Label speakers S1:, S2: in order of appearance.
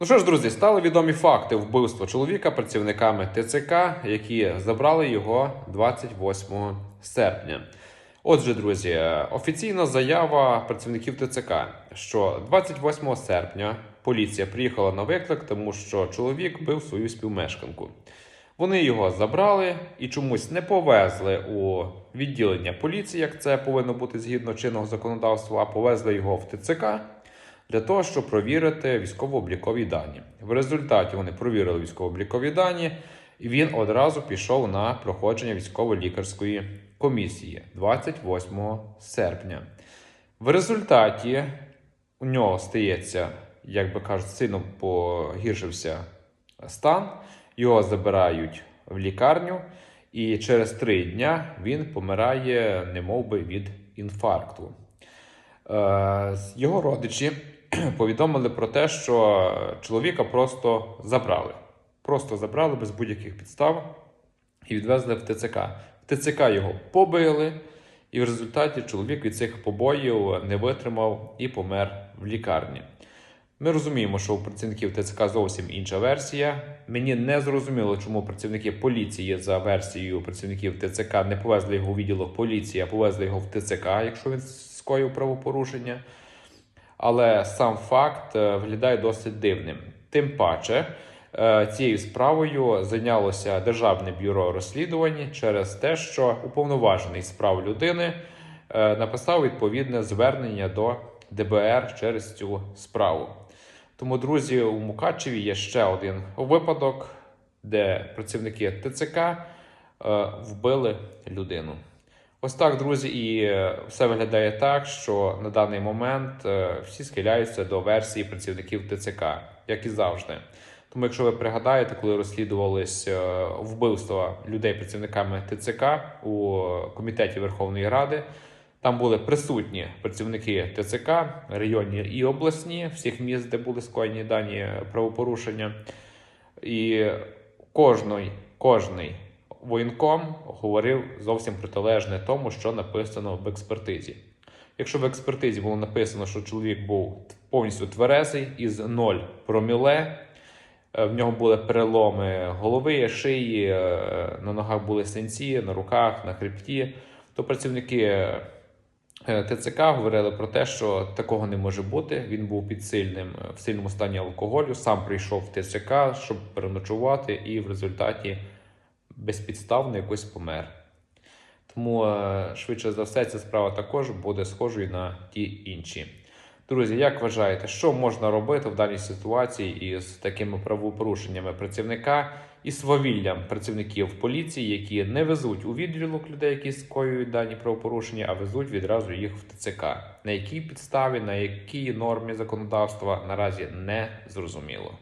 S1: Ну що ж, друзі, стали відомі факти вбивства чоловіка працівниками ТЦК, які забрали його 28 серпня. Отже, друзі, офіційна заява працівників ТЦК, що 28 серпня поліція приїхала на виклик, тому що чоловік бив свою співмешканку. Вони його забрали і чомусь не повезли у відділення поліції, як це повинно бути згідно чинного законодавства, а повезли його в ТЦК для того, щоб провірити військово-облікові дані. В результаті вони провірили військово-облікові дані, і він одразу пішов на проходження військово-лікарської комісії 28 серпня. В результаті у нього стається, як би кажуть, сильно погіршився стан. Його забирають в лікарню, і через три дня він помирає, немовби від інфаркту. Е, Його родичі повідомили про те, що чоловіка просто забрали. Просто забрали без будь-яких підстав і відвезли в ТЦК. В ТЦК його побили, і в результаті чоловік від цих побоїв не витримав і помер в лікарні. Ми розуміємо, що у працівників ТЦК зовсім інша версія. Мені не зрозуміло, чому працівники поліції за версією працівників ТЦК не повезли його у відділок поліції, а повезли його в ТЦК, якщо він скоїв правопорушення. Але сам факт е, виглядає досить дивним. Тим паче, е, цією справою зайнялося Державне бюро розслідувань через те, що уповноважений з прав людини е, написав відповідне звернення до ДБР через цю справу. Тому, друзі, у Мукачеві є ще один випадок, де працівники ТЦК вбили людину. Ось так, друзі, і е, все виглядає так, що на даний момент е, всі схиляються до версії працівників ТЦК, як і завжди. Тому, якщо ви пригадаєте, коли розслідувались е, вбивства людей працівниками ТЦК у комітеті Верховної Ради, там були присутні працівники ТЦК, районні і обласні, всіх міст, де були скоєні дані правопорушення. І кожний, кожний воєнком говорив зовсім протилежне тому, що написано в експертизі. Якщо в експертизі було написано, що чоловік був повністю тверезий із 0 проміле, е, в нього були переломи голови, шиї, е, на ногах були синці, на руках, на хребті, то працівники е, ТЦК говорили про те, що такого не може бути. Він був під сильним в сильному стані алкоголю, сам прийшов в ТЦК, щоб переночувати, і в результаті безпідставно якось помер. Тому, е, швидше за все, ця справа також буде схожою на ті інші. Друзі, як вважаєте, що можна робити в даній ситуації із такими правопорушеннями працівника і свавіллям працівників поліції, які не везуть у відділок людей, які скоюють дані правопорушення, а везуть відразу їх в ТЦК? На якій підставі, на якій нормі законодавства наразі не зрозуміло.